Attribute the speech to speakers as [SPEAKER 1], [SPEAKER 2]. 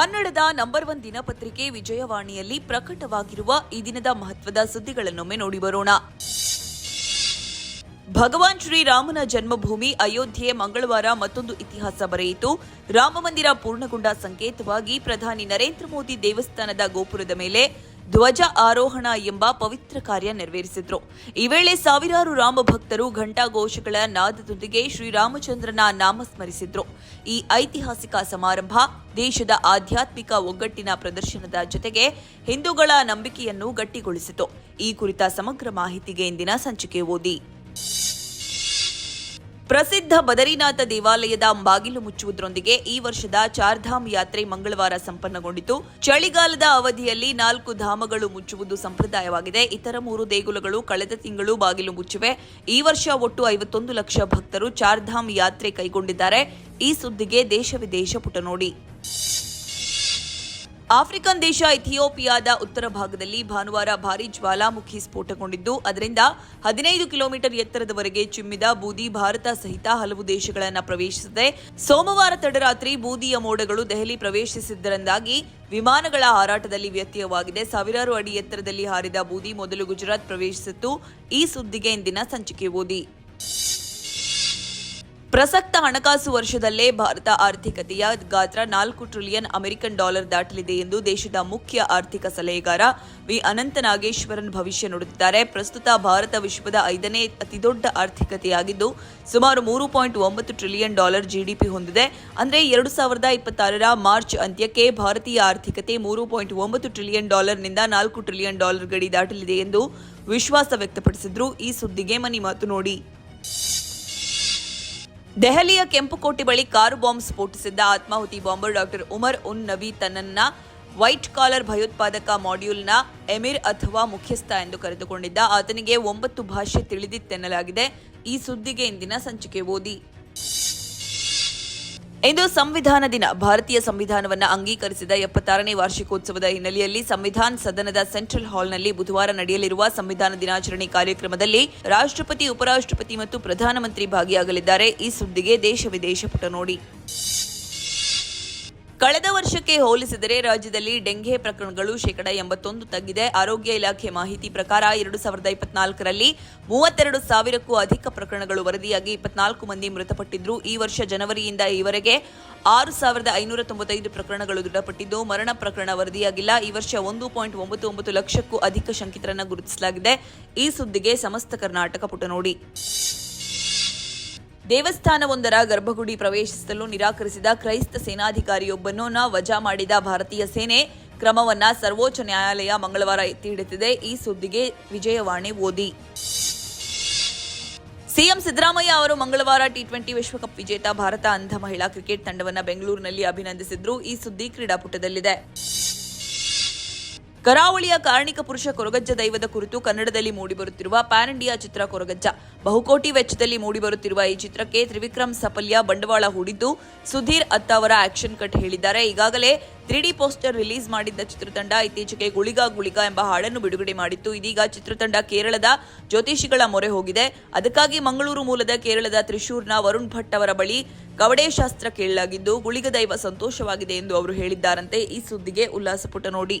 [SPEAKER 1] ಕನ್ನಡದ number one ದಿನಪತ್ರಿಕೆ ವಿಜಯವಾಣಿಯಲ್ಲಿ ಪ್ರಕಟವಾಗಿರುವ ಈ ದಿನದ ಮಹತ್ವದ ಸುದ್ದಿಗಳನ್ನೊಮ್ಮೆ ನೋಡಿ ಬರೋಣ. ಭಗವಾನ್ ಶ್ರೀರಾಮನ ಜನ್ಮಭೂಮಿ ಅಯೋಧ್ಯೆ ಮಂಗಳವಾರ ಮತ್ತೊಂದು ಇತಿಹಾಸ ಬರೆಯಿತು. ರಾಮಮಂದಿರ ಪೂರ್ಣಗೊಂಡ ಸಂಕೇತವಾಗಿ ಪ್ರಧಾನಿ ನರೇಂದ್ರ ಮೋದಿ ದೇವಸ್ಥಾನದ ಗೋಪುರದ ಮೇಲೆ ಧ್ವಜ ಆರೋಹಣ ಎಂಬ ಪವಿತ್ರ ಕಾರ್ಯ ನೆರವೇರಿಸಿದ್ರು. ಈ ವೇಳೆ ಸಾವಿರಾರು ರಾಮ ಭಕ್ತರು ಘಂಟಾಘೋಷಗಳ ನಾದದೊಂದಿಗೆ ಶ್ರೀರಾಮಚಂದ್ರನ ನಾಮ ಸ್ಮರಿಸಿದ್ರು ಈ ಐತಿಹಾಸಿಕ ಸಮಾರಂಭ ದೇಶದ ಆಧ್ಯಾತ್ಮಿಕ ಒಗ್ಗಟ್ಟಿನ ಪ್ರದರ್ಶನದ ಜೊತೆಗೆ ಹಿಂದೂಗಳ ನಂಬಿಕೆಯನ್ನು ಗಟ್ಟಿಗೊಳಿಸಿತು. ಈ ಕುರಿತ ಸಮಗ್ರ ಮಾಹಿತಿಗೆ ಇಂದಿನ ಸಂಚಿಕೆ ಓದಿ. ಪ್ರಸಿದ್ಧ ಬದರಿನಾಥ ದೇವಾಲಯದ ಬಾಗಿಲು ಮುಚ್ಚುವುದರೊಂದಿಗೆ ಈ ವರ್ಷದ ಚಾರ್ಧಾಮ್ ಯಾತ್ರೆ ಮಂಗಳವಾರ ಸಂಪನ್ನಗೊಂಡಿತು. ಚಳಿಗಾಲದ ಅವಧಿಯಲ್ಲಿ ನಾಲ್ಕು ಧಾಮಗಳು ಮುಚ್ಚುವುದು ಸಂಪ್ರದಾಯವಾಗಿದೆ. ಇತರ ಮೂರು ದೇಗುಲಗಳು ಕಳೆದ ತಿಂಗಳು ಬಾಗಿಲು ಮುಚ್ಚಿವೆ. ಈ ವರ್ಷ ಒಟ್ಟು ಐವತ್ತೊಂದು ಲಕ್ಷ ಭಕ್ತರು ಚಾರ್ಧಾಮ್ ಯಾತ್ರೆ ಕೈಗೊಂಡಿದ್ದಾರೆ. ಈ ಸುದ್ದಿಗೆ ದೇಶ ವಿದೇಶ ಪುಟ ನೋಡಿ ಆಫ್ರಿಕನ್ ದೇಶ ಇಥಿಯೋಪಿಯಾದ ಉತ್ತರ ಭಾಗದಲ್ಲಿ ಭಾನುವಾರ ಭಾರೀ ಜ್ವಾಲಾಮುಖಿ ಸ್ಫೋಟಗೊಂಡಿದ್ದು, ಅದರಿಂದ ಹದಿನೈದು ಕಿಲೋಮೀಟರ್ ಎತ್ತರದವರೆಗೆ ಚಿಮ್ಮಿದ ಬೂದಿ ಭಾರತ ಸಹಿತ ಹಲವು ದೇಶಗಳನ್ನು ಪ್ರವೇಶಿಸಿದೆ. ಸೋಮವಾರ ತಡರಾತ್ರಿ ಬೂದಿಯ ಮೋಡಗಳು ದೆಹಲಿ ಪ್ರವೇಶಿಸಿದ್ದರಿಂದಾಗಿ ವಿಮಾನಗಳ ಹಾರಾಟದಲ್ಲಿ ವ್ಯತ್ಯಯವಾಗಿದೆ. ಸಾವಿರಾರು ಅಡಿ ಎತ್ತರದಲ್ಲಿ ಹಾರಿದ ಬೂದಿ ಮೊದಲು ಗುಜರಾತ್ ಪ್ರವೇಶಿಸಿತ್ತು. ಈ ಸುದ್ದಿಗೆ ಇಂದಿನ ಸಂಚಿಕೆ ಓದಿ. ಪ್ರಸಕ್ತ ಹಣಕಾಸು ವರ್ಷದಲ್ಲೇ ಭಾರತ ಆರ್ಥಿಕತೆಯ ಗಾತ್ರ ನಾಲ್ಕು ಟ್ರಿಲಿಯನ್ ಅಮೆರಿಕನ್ ಡಾಲರ್ ದಾಟಲಿದೆ ಎಂದು ದೇಶದ ಮುಖ್ಯ ಆರ್ಥಿಕ ಸಲಹೆಗಾರ ವಿ. ಅನಂತ ನಾಗೇಶ್ವರನ್ ಭವಿಷ್ಯ ನುಡಿದಿದ್ದಾರೆ. ಪ್ರಸ್ತುತ ಭಾರತ ವಿಶ್ವದ ಐದನೇ ಅತಿದೊಡ್ಡ ಆರ್ಥಿಕತೆಯಾಗಿದ್ದು, ಸುಮಾರು ಮೂರು ಪಾಯಿಂಟ್ ಒಂಬತ್ತು ಟ್ರಿಲಿಯನ್ ಡಾಲರ್ ಜಿಡಿಪಿ ಹೊಂದಿದೆ. ಅಂದರೆ ಎರಡು ಸಾವಿರದ ಇಪ್ಪತ್ತಾರರ ಮಾರ್ಚ್ ಅಂತ್ಯಕ್ಕೆ ಭಾರತೀಯ ಆರ್ಥಿಕತೆ ಮೂರು ಪಾಯಿಂಟ್ ಒಂಬತ್ತು ಟ್ರಿಲಿಯನ್ ಡಾಲರ್ನಿಂದ ನಾಲ್ಕು ಟ್ರಿಲಿಯನ್ ಡಾಲರ್ ಗಡಿ ದಾಟಲಿದೆ ಎಂದು ವಿಶ್ವಾಸ ವ್ಯಕ್ತಪಡಿಸಿದ್ರು. ಈ ಸುದ್ದಿಗೆ ಮನಿ ಮಾತು ನೋಡಿ. ದೆಹಲಿಯ ಕೆಂಪುಕೋಟೆ ಬಳಿ ಕಾರು ಬಾಂಬ್ ಸ್ಫೋಟಿಸಿದ್ದ ಆತ್ಮಾಹುತಿ ಬಾಂಬರ್ ಡಾಕ್ಟರ್ ಉಮರ್ ಉನ್ ನಬಿ ತನ್ನನ್ನ ವೈಟ್ ಕಾಲರ್ ಭಯೋತ್ಪಾದಕ ಮಾಡ್ಯೂಲ್ನ ಎಮಿರ್ ಅಥವಾ ಮುಖ್ಯಸ್ಥ ಎಂದು ಕರೆದುಕೊಂಡಿದ್ದ. ಆತನಿಗೆ ಒಂಬತ್ತು ಭಾಷೆ ತಿಳಿದಿತ್ತೆನ್ನಲಾಗಿದೆ. ಈ ಸುದ್ದಿಗೆ ಇಂದಿನ ಸಂಚಿಕೆ ಓದಿ. ಇಂದು ಸಂವಿಧಾನ ದಿನ. ಭಾರತೀಯ ಸಂವಿಧಾನವನ್ನು ಅಂಗೀಕರಿಸಿದ ಎಪ್ಪತ್ತಾರನೇ ವಾರ್ಷಿಕೋತ್ಸವದ ಹಿನ್ನೆಲೆಯಲ್ಲಿ ಸಂವಿಧಾನ ಸದನದ ಸೆಂಟ್ರಲ್ ಹಾಲ್ನಲ್ಲಿ ಬುಧವಾರ ನಡೆಯಲಿರುವ ಸಂವಿಧಾನ ದಿನಾಚರಣೆ ಕಾರ್ಯಕ್ರಮದಲ್ಲಿ ರಾಷ್ಟ್ರಪತಿ, ಉಪರಾಷ್ಟ್ರಪತಿ ಮತ್ತು ಪ್ರಧಾನಮಂತ್ರಿ ಭಾಗಿಯಾಗಲಿದ್ದಾರೆ. ಈ ಸುದ್ದಿಗೆ ದೇಶ ವಿದೇಶ ಪುಟ ನೋಡಿ. ಕಳೆದ ವರ್ಷಕ್ಕೆ ಹೋಲಿಸಿದರೆ ರಾಜ್ಯದಲ್ಲಿ ಡೆಂಘೆ ಪ್ರಕರಣಗಳು ಶೇಕಡ ಎಂಬತ್ತೊಂದು ತಗ್ಗಿದೆ. ಆರೋಗ್ಯ ಇಲಾಖೆ ಮಾಹಿತಿ ಪ್ರಕಾರ ಎರಡು ಸಾವಿರದ ಇಪ್ಪತ್ನಾಲ್ಕರಲ್ಲಿ ಮೂವತ್ತೆರಡು ಸಾವಿರಕ್ಕೂ ಅಧಿಕ ಪ್ರಕರಣಗಳು ವರದಿಯಾಗಿ ಇಪ್ಪತ್ನಾಲ್ಕು ಮಂದಿ ಮೃತಪಟ್ಟಿದ್ರು. ಈ ವರ್ಷ ಜನವರಿಯಿಂದ ಈವರೆಗೆ ಆರು ಸಾವಿರದ ಐನೂರ ತೊಂಬತ್ತೈದು ಪ್ರಕರಣಗಳು ದೃಢಪಟ್ಟಿದ್ದು. ಮರಣ ಪ್ರಕರಣ ವರದಿಯಾಗಿಲ್ಲ. ಈ ವರ್ಷ ಒಂದು ಪಾಯಿಂಟ್ ಒಂಬತ್ತು ಒಂಬತ್ತು ಲಕ್ಷಕ್ಕೂ ಅಧಿಕ ಶಂಕಿತರನ್ನು ಗುರುತಿಸಲಾಗಿದೆ. ಈ ಸುದ್ದಿಗೆ ಸಮಸ್ತ ಕರ್ನಾಟಕ ಪುಟ ನೋಡಿ ದೇವಸ್ಥಾನವೊಂದರ ಗರ್ಭಗುಡಿ ಪ್ರವೇಶಿಸಲು ನಿರಾಕರಿಸಿದ ಕ್ರೈಸ್ತ ಸೇನಾಧಿಕಾರಿಯೊಬ್ಬನೊನ ವಜಾ ಮಾಡಿದ ಭಾರತೀಯ ಸೇನೆ ಕ್ರಮವನ್ನ ಸರ್ವೋಚ್ಚ ನ್ಯಾಯಾಲಯ ಮಂಗಳವಾರ ಎತ್ತಿ ಹಿಡಿದಿದೆ ಈ ಸುದ್ದಿಗೆ ವಿಜಯವಾಣಿ ಓದಿ. ಸಿಎಂ ಸಿದ್ದರಾಮಯ್ಯ ಅವರು ಮಂಗಳವಾರ ಟಿ ಟ್ವೆಂಟಿ ವಿಶ್ವಕಪ್ ವಿಜೇತ ಭಾರತ ಅಂಧ ಮಹಿಳಾ ಕ್ರಿಕೆಟ್ ತಂಡವನ್ನು ಬೆಂಗಳೂರಿನಲ್ಲಿ ಅಭಿನಂದಿಸಿದ್ರು. ಈ ಸುದ್ದಿ ಕ್ರೀಡಾಪುಟದಲ್ಲಿದೆ. ಕರಾವಳಿಯ ಕಾರ್ಣಿಕ ಪುರುಷ ಕೊರಗಜ್ಜ ದೈವದ ಕುರಿತು ಕನ್ನಡದಲ್ಲಿ ಮೂಡಿಬರುತ್ತಿರುವ ಪ್ಯಾನ್ ಇಂಡಿಯಾ ಚಿತ್ರ ಕೊರಗಜ್ಜ. ಬಹುಕೋಟಿ ವೆಚ್ಚದಲ್ಲಿ ಮೂಡಿಬರುತ್ತಿರುವ ಈ ಚಿತ್ರಕ್ಕೆ ತ್ರಿವಿಕ್ರಮ್ ಸಫಲ್ಯ ಬಂಡವಾಳ ಹೂಡಿದ್ದು, ಸುಧೀರ್ ಅತ್ತ ಅವರ ಆಕ್ಷನ್ ಕಟ್ ಹೇಳಿದ್ದಾರೆ. ಈಗಾಗಲೇ ತ್ರೀ ಪೋಸ್ಟರ್ ರಿಲೀಸ್ ಮಾಡಿದ್ದ ಚಿತ್ರತಂಡ ಇತ್ತೀಚೆಗೆ ಗುಳಿಗ ಗುಳಿಗ ಎಂಬ ಹಾಡನ್ನು ಬಿಡುಗಡೆ ಮಾಡಿತ್ತು. ಇದೀಗ ಚಿತ್ರತಂಡ ಕೇರಳದ ಜ್ಯೋತಿಷಿಗಳ ಮೊರೆ ಹೋಗಿದೆ. ಅದಕ್ಕಾಗಿ ಮಂಗಳೂರು ಮೂಲದ ಕೇರಳದ ತ್ರಿಶೂರ್ನ ವರುಣ್ ಭಟ್ ಅವರ ಬಳಿ ಕವಡೆ ಶಾಸ್ತ್ರ ಕೇಳಲಾಗಿದ್ದು, ಗುಳಿಗ ದೈವ ಸಂತೋಷವಾಗಿದೆ ಎಂದು ಅವರು ಹೇಳಿದ್ದಾರಂತೆ. ಈ ಸುದ್ದಿಗೆ ಉಲ್ಲಾಸಪುಟ ನೋಡಿ.